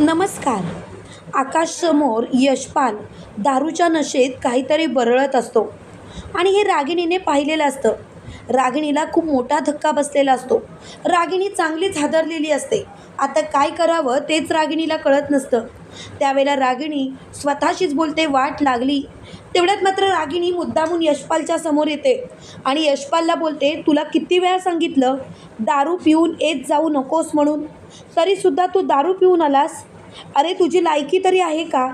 नमस्कार. आकाशसमोर यशपाल दारूच्या नशेत काहीतरी बरळत असतो आणि हे रागिणीने पाहिलेलं असतं. रागिणीला खूप मोठा धक्का बसलेला असतो. रागिणी चांगलीच हादरलेली असते. आता काय करावं तेच रागिणीला कळत नसतं. त्यावेळेला रागिणी स्वतःशीच बोलते वाट लागली. तेवढ्यात मात्र रागिणी मुद्दामून यशपालच्या समोर येते आणि यशपालला बोलते तुला किती वेळा सांगितलं दारू पिऊन येत जाऊ नकोस म्हणून. तरीसुद्धा तू दारू पिऊन आलास? अरे तुझी लायकी तरी आहे का?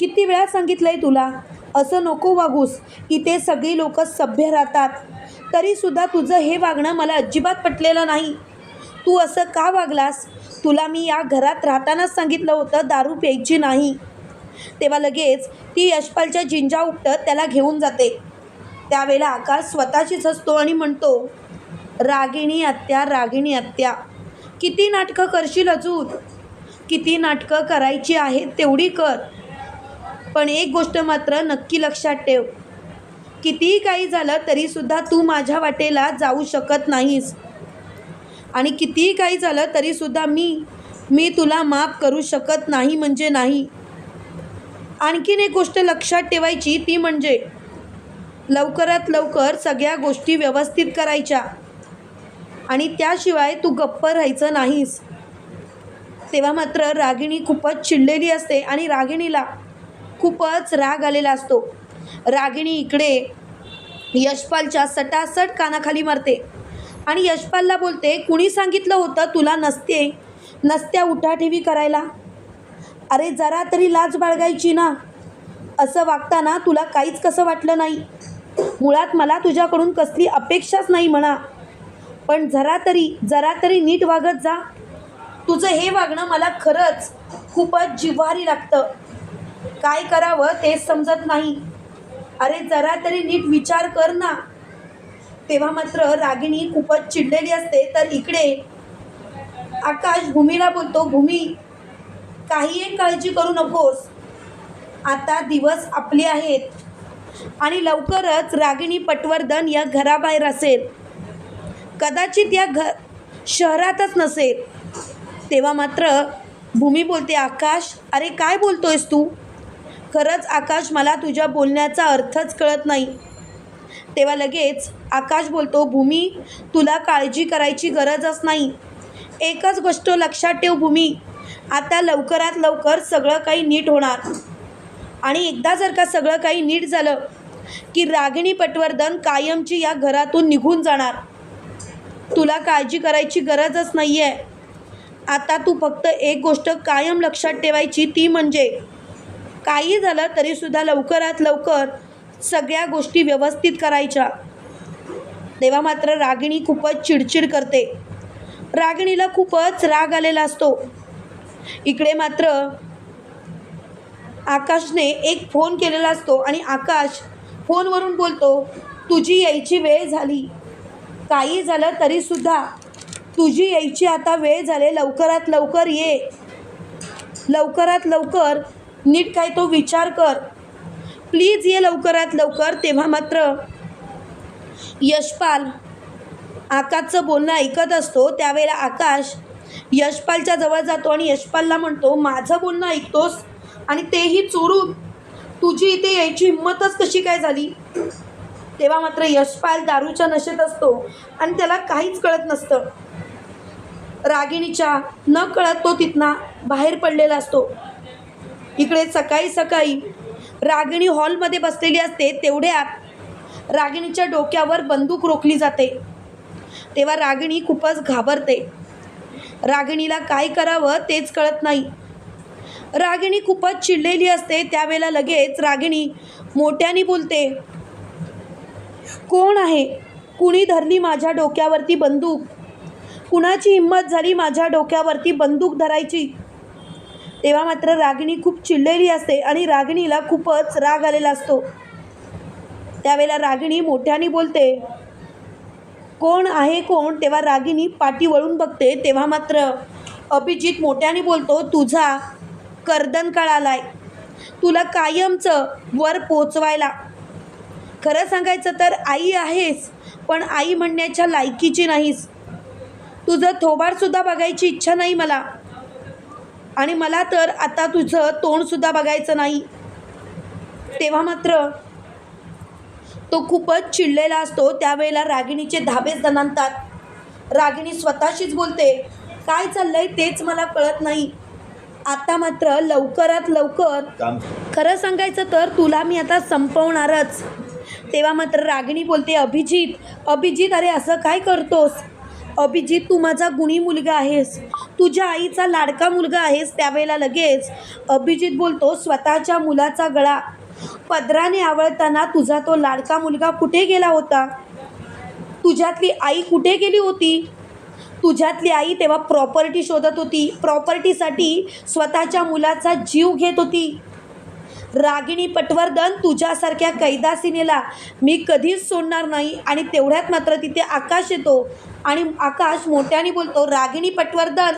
किती वेळा सांगितलं आहे तुला? असं नको वागूस. इथे सगळी लोक सभ्य राहतात. तरीसुद्धा तुझं हे वागणं मला अजिबात पटलेलं नाही. तू असं का वागलास? तुला मी या घरात राहतानाच सांगितलं होतं दारू प्यायची नाही. तेव्हा लगेच ती यशपालच्या जिंजा उपटत त्याला घेऊन जाते. त्यावेळेला आकाश स्वतःशीच हसतो आणि म्हणतो रागिणी आत्या रागिणी आत्या. किती नाटकं करशील अजून? किती नाटकं करायची आहेत तेवढी कर. पण एक गोष्ट मात्र नक्की लक्षात ठेव. कितीही काही झालं तरीसुद्धा तू माझ्या वाटेला जाऊ शकत नाहीस. आणि कितीही काही झालं तरीसुद्धा मी मी तुला माफ करू शकत नाही म्हणजे नाही. आणखीन एक गोष्ट लक्षात ठेवायची ती म्हणजे लवकरात लवकर सगळ्या गोष्टी व्यवस्थित करायच्या. आणि त्याशिवाय तू गप्प राहायचं नाहीस. तेव्हा मात्र रागिणी खूपच चिडलेली असते आणि रागिणीला खूपच राग आलेला असतो. रागिणी इकडे यशपालच्या सटासट कानाखाली मारते आणि यशपालला बोलते कुणी सांगितलं होतं तुला नसते? नसत्या उठाठेवी करायला? अरे जरा तरी लाज बाळगायची ना. असं वागताना तुला काहीच कसं वाटलं नाही. मुळात मला तुझ्याकडून कसली अपेक्षाच नाही म्हणा. पण जरा तरी जरा तरी नीट वागत जा. तुझं हे वागणं मला खरंच खूपच जिव्हारी लागतं. काय करावं तेच समजत नाही. अरे जरा तरी नीट विचार कर ना. तेव्हा मात्र रागिणी खूपच चिडलेली असते. तर इकडे आकाश भूमीला बोलतो भूमी काही एक काळजी करू नकोस. आता दिवस आपले आहेत आणि लवकरच रागिणी पटवर्धन या घराबाहेर असेल. कदाचित या घ शहरातच नसेल. तेव्हा मात्र भूमी बोलते आकाश अरे काय बोलतोयस तू? खरंच आकाश मला तुझ्या बोलण्याचा अर्थच कळत नाही. तेव्हा लगेच आकाश बोलतो भूमी तुला काळजी करायची गरजच नाही. एकच गोष्ट लक्षात ठेव भूमी आता लवकरात लवकर सगळं काही नीट होणार. आणि एकदा जर का सगळं काही नीट झालं की रागिणी पटवर्धन कायमची या घरातून निघून जाणार. तुला काळजी करायची गरजच नाही आहे आता तू फक्त एक गोष्ट कायम लक्षात ठेवायची ती म्हणजे काही झालं तरीसुद्धा लवकरात लवकर सगळ्या गोष्टी व्यवस्थित करायच्या. तेव्हा मात्र रागिणी खूपच चिडचिड करते. रागिणीला खूपच राग आलेला असतो. इकडे मात्र आकाशने एक फोन केलेला असतो आणि आकाश फोनवरून बोलतो तुझी यायची वेळ झाली. काही झालं तरीसुद्धा तुझी यायची आता वेळ झाले. लवकरात लवकर ये. लवकरात लवकर नीट काय तो विचार कर. प्लीज ये लवकरात लवकर. तेव्हा मात्र यशपाल आकाशचं बोलणं ऐकत असतो. त्यावेळेला आकाश यशपालच्या जवळ जातो आणि यशपालला म्हणतो माझं बोलणं ऐकतोस आणि तेही चोरून तुझी इथे यायची हिंमतच कशी काय झाली? तेव्हा मात्र यशपाल दारूच्या नशेत असतो आणि त्याला काहीच कळत नसतं. रागिणीच्या न कळत तो तिथना बाहेर पडलेला असतो. इकडे सकाळी सकाळी रागिणी हॉलमध्ये बसलेली असते तेवढ्यात रागिणीच्या डोक्यावर बंदूक रोखली जाते. तेव्हा रागिणी खूपच घाबरते. रागिणीला काय करावं तेच कळत नाही. रागिणी खूपच चिडलेली असते त्यावेळेला लगेच रागिणी मोठ्याने बोलते कोण आहे? कुणी धरली माझ्या डोक्यावरती बंदूक? कुणाची हिंमत झाली माझ्या डोक्यावरती बंदूक धरायची? तेव्हा मात्र रागिणी खूप चिडलेली असते आणि रागिणीला खूपच राग आलेला असतो. त्यावेळेला रागिणी मोठ्याने बोलते कोण आहे कोण? तेव्हा रागिणी पाठी वळून बघते. तेव्हा मात्र अभिजित मोठ्याने बोलतो तुझा कर्दन काळ आहे तुला कायमचं वर पोचवायला खरं सांगायचं तर आई आहेस पण आई म्हणण्याच्या लायकीची नाहीस. तुझं थोबाडसुद्धा बघायची इच्छा नाही मला. आणि मला तर आता तुझं तोंडसुद्धा बघायचं नाही. तेव्हा मात्र तो खूपच चिडलेला असतो त्यावेळेला रागिणीचे धाबेच दणानतात रागिणी स्वतःशीच बोलते काय चाललंय तेच मला कळत नाही. आता मात्र लवकरात लवकर खरं सांगायचं तर तुला मी आता संपवणारच. तेव्हा मात्र रागिणी बोलते अभिजित अभिजित अरे असं काय करतोस? अभिजित तू माझा गुणी मुलगा आहेस. तुझ्या आईचा लाडका मुलगा आहेस त्यावेळेला लगेच. अभिजित बोलतो स्वतःच्या मुलाचा गळा. पदराने आवळताना तुझा तो लाडका मुलगा कुठे गेला होता? तुझ्यातली आई कुठे गेली होती? तुझ्यातली आई तेव्हा प्रॉपर्टी शोधत होती. प्रॉपर्टीसाठी स्वतःच्या मुलाचा जीव घेत होती. रागिणी पटवर्धन तुझ्यासारख्या कैदासिनीला मी कधीच सोडणार नाही आणि तेवढ्यात मात्र तिथे आकाश येतो आणि आकाश मोठ्याने बोलतो रागिणी पटवर्धन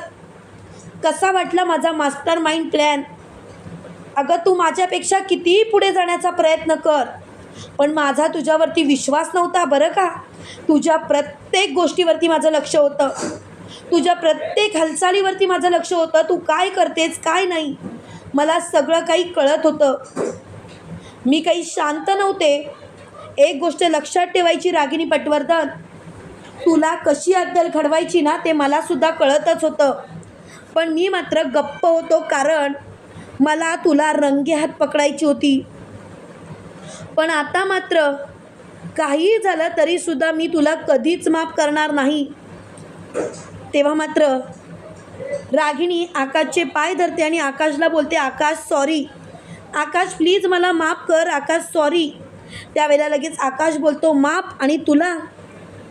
कसा वाटला माझा मास्टर माइंड प्लॅन? अगं तू माझ्यापेक्षा कितीही पुढे जाण्याचा प्रयत्न कर पण माझा तुझ्यावरती विश्वास नव्हता बरं का? तुझ्या प्रत्येक गोष्टीवरती माझं लक्ष होतं. तुझ्या प्रत्येक हालचालीवरती माझं लक्ष होतं. तू काय करतेस काय नाही? मला सगळं काही कळत होतं. मी काही शांत नव्हते. एक गोष्ट लक्षात ठेवायची रागिनी पटवर्धन. तुला कशी अद्दल घडवायची ना ते मलासुद्धा कळतच होतं. पण मी मात्र गप्प होतो कारण मला तुला रंगे हात पकडायची होती. पण आता मात्र काही झालं तरीसुद्धा मी तुला कधीच माफ करणार नाही. तेव्हा मात्र रागिणी आकाशचे पाय धरते आणि आकाशला बोलते आकाश सॉरी आकाश प्लीज मला माफ कर. आकाश सॉरी त्यावेळेला लगेच आकाश बोलतो माफ आणि तुला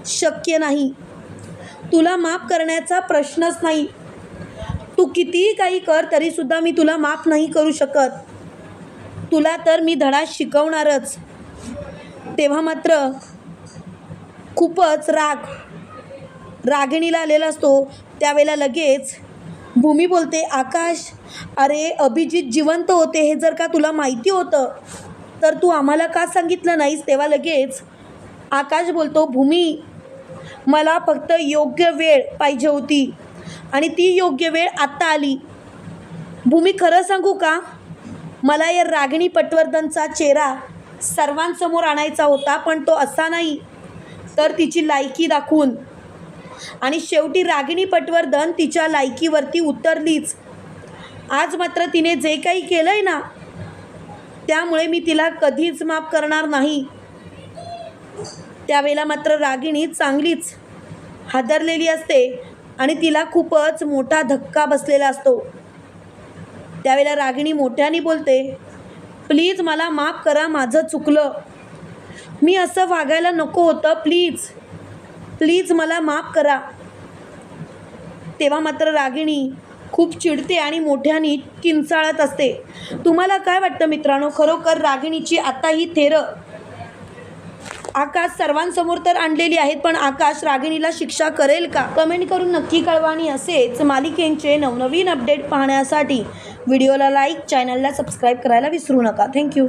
शक्य नाही. तुला माफ करण्याचा प्रश्नच नाही. तू कितीही काही कर तरीसुद्धा मी तुला माफ नाही करू शकत. तुला तर मी धडा शिकवणारच. तेव्हा मात्र खूपच राग रागिणीला आलेला असतो. त्यावेळेला लगेच भूमी बोलते आकाश अरे अभिजित जिवंत होते हे जर का तुला माहिती होतं तर तू आम्हाला का सांगितलं नाहीस? तेव्हा लगेच आकाश बोलतो भूमी मला फक्त योग्य वेळ पाहिजे होती आणि ती योग्य वेळ आत्ता आली. भूमी खरं सांगू का? मला या रागिणी पटवर्धनचा चेहरा सर्वांसमोर आणायचा होता पण तो असा नाही. तर तिची लायकी दाखवून आणि शेवटी रागिणी पटवर्धन तिच्या लायकीवरती उतरलीच. आज मात्र तिने जे काही केलं आहे ना त्यामुळे मी तिला कधीच माफ करणार नाही. त्यावेळेला मात्र रागिणी चांगलीच हादरलेली असते आणि तिला खूपच मोठा धक्का बसलेला असतो. त्यावेळेला रागिणी मोठ्याने बोलते प्लीज मला माफ करा माझं चुकलं. मी असं वागायला नको होतं प्लीज. प्लीज मला माफ करा. तेव्हा मात्र रागिणी खूप चिडते आणि मोठ्यानी किंचाळत असते. तुम्हाला काय वाटतं मित्रांनो? खरोखर रागिणीची आता ही थेरं आकाश सर्वांसमोर तर आणलेली आहेत पण आकाश रागिणीला शिक्षा करेल का? कमेंट करून नक्की कळवा आणि असेच मालिकेंचे नवनवीन अपडेट पाहण्यासाठी व्हिडिओला लाईक चॅनलला सबस्क्राईब करायला विसरू नका. थँक्यू.